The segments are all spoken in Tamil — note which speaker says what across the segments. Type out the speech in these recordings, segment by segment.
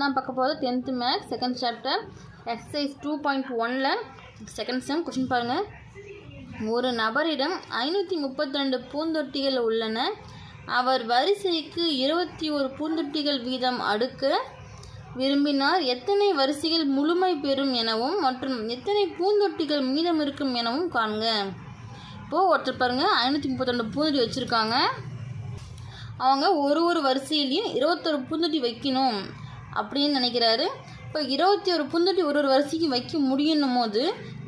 Speaker 1: நான் பார்க்க போகிறது tenth maths second chapter exercise two point ஒனில் செகண்ட் செம் கொஷின் பாருங்கள் ஒரு நபரிடம் ஐநூற்றி முப்பத்தி ரெண்டு பூந்தொட்டிகள் உள்ளன. அவர் வரிசைக்கு இருபத்தி ஒரு பூந்தொட்டிகள் வீதம் அடுக்க விரும்பினார். எத்தனை வரிசைகள் முழுமை பெறும் எனவும் மற்றும் எத்தனை பூந்தொட்டிகள் மீதம் இருக்கும் எனவும் காண்க. இப்போது ஒருத்தர் பாருங்கள் ஐநூற்றி முப்பத்தி ரெண்டு பூந்தொட்டி வச்சுருக்காங்க. அவங்க ஒரு ஒரு வரிசையிலையும் இருபத்தொரு பூந்தொட்டி வைக்கணும். அப்படின்னு நினைக்கிறாரு. இப்போ இருபத்தி ஒரு பூந்தொட்டி ஒரு ஒரு வரிசைக்கு வைக்க முடியணும் போது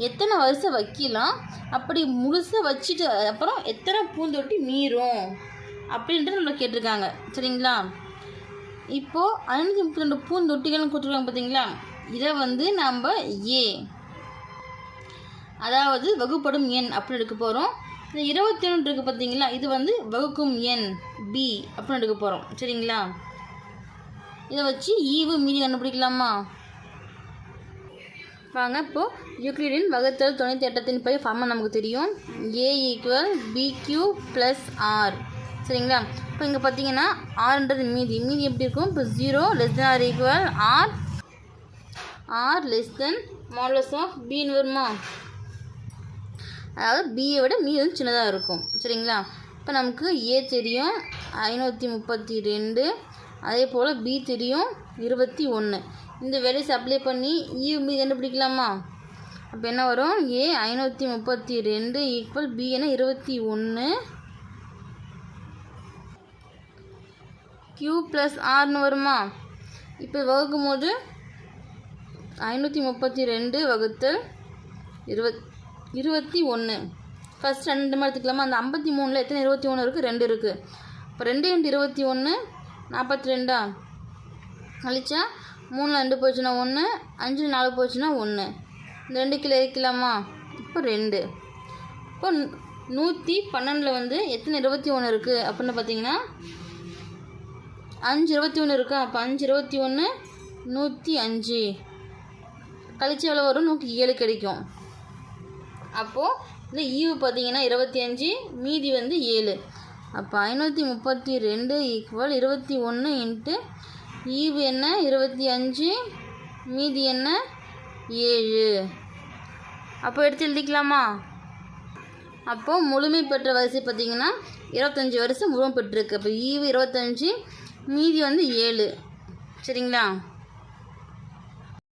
Speaker 1: எத்தனை வரிசை வைக்கலாம்? அப்படி முழுசாக வச்சுட்டு அப்புறம் எத்தனை பூந்தொட்டி மீறும்? அப்படின்ட்டு நம்மளை கேட்டிருக்காங்க. சரிங்களா? இப்போது ஐநூற்றி முப்பத்தி ரெண்டு பூந்தொட்டிகள்னு கொடுத்துருக்காங்க பார்த்தீங்களா? இதை வந்து நாம் ஏ அதாவது வகுப்படும் எண் அப்படி எடுக்க போகிறோம் இந்த இருபத்தி ஒன்று இருக்குது பார்த்தீங்களா? இது வந்து வகுக்கும் எண் பி அப்படின்னு எடுக்க போகிறோம் சரிங்களா? இதை வச்சு ஈவு மீதி கண்டுபிடிக்கலாமா? வாங்க இப்போது யூக்ளிடின் வகுத்தல் தொண்ணூற்றி தேட்டத்தின் படி ஃபார்மா நமக்கு தெரியும். A equal B Q plus R சரிங்களா? இப்போ இங்கே பார்த்தீங்கன்னா ஆர்ன்றது மீதி. மீதி எப்படி இருக்கும்? இப்போ zero less than or equal R R less than modulus of பின்னு வருமா? அதாவது பியை விட மீதி வந்து சின்னதாக இருக்கும். சரிங்களா? இப்போ நமக்கு ஏ தெரியும். ஐநூற்றி முப்பத்தி ரெண்டு. அதே போல் பி தெரியும் இருபத்தி ஒன்று இந்த வேலையை சப்ளை பண்ணி e ஈ கண்டுபிடிக்கலாமா? அப்போ என்ன வரும்? ஏ ஐநூற்றி முப்பத்தி ரெண்டு ஈக்குவல் பி என்ன இருபத்தி ஒன்று கியூ ப்ளஸ் ஆர்னு வருமா? இப்போ வகுக்கும் போது ஐநூற்றி முப்பத்தி ரெண்டு வகுத்தல் இருபத் இருபத்தி ஒன்று ஃபஸ்ட் ரெண்டு மாதிரி எடுத்துக்கலாமா? அந்த ஐம்பத்தி மூணில் எத்தனை இருபத்தி ஒன்று இருக்குது ரெண்டு இருக்குது இப்போ ரெண்டு எண்டு இருபத்தி ஒன்று நாற்பத்தி ரெண்டா கழிச்சா மூணு ரெண்டு போச்சுன்னா ஒன்று அஞ்சு நாலு போச்சுன்னா ஒன்று இந்த ரெண்டு கிலோ இருக்கலாமா இப்போ ரெண்டு. இப்போ நூற்றி பன்னெண்டில் வந்து எத்தனை இருபத்தி ஒன்று இருக்குது அப்படின்னு பார்த்தீங்கன்னா அஞ்சு இருபத்தி ஒன்று இருக்கா? அப்போ அஞ்சு இருபத்தி ஒன்று நூற்றி அஞ்சு. கழிச்சு எவ்வளோ வரும்? நூற்றி ஏழு கிடைக்கும். அப்போது இந்த ஈவு பார்த்தீங்கன்னா இருபத்தி அஞ்சு மீதி வந்து ஏழு. அப்போ ஐநூற்றி முப்பத்தி ரெண்டு ஈக்குவல் இருபத்தி ஒன்று இன்ட்டு ஈவு என்ன? இருபத்தி அஞ்சு மீதி என்ன? ஏழு. அப்போ எடுத்து எழுதிக்கலாமா? அப்போது முழுமை பெற்ற வரிசை பார்த்தீங்கன்னா இருபத்தஞ்சி வருஷம் முழுமை பெற்றிருக்கு. அப்போ ஈவு இருபத்தஞ்சி மீதி வந்து ஏழு. சரிங்களா?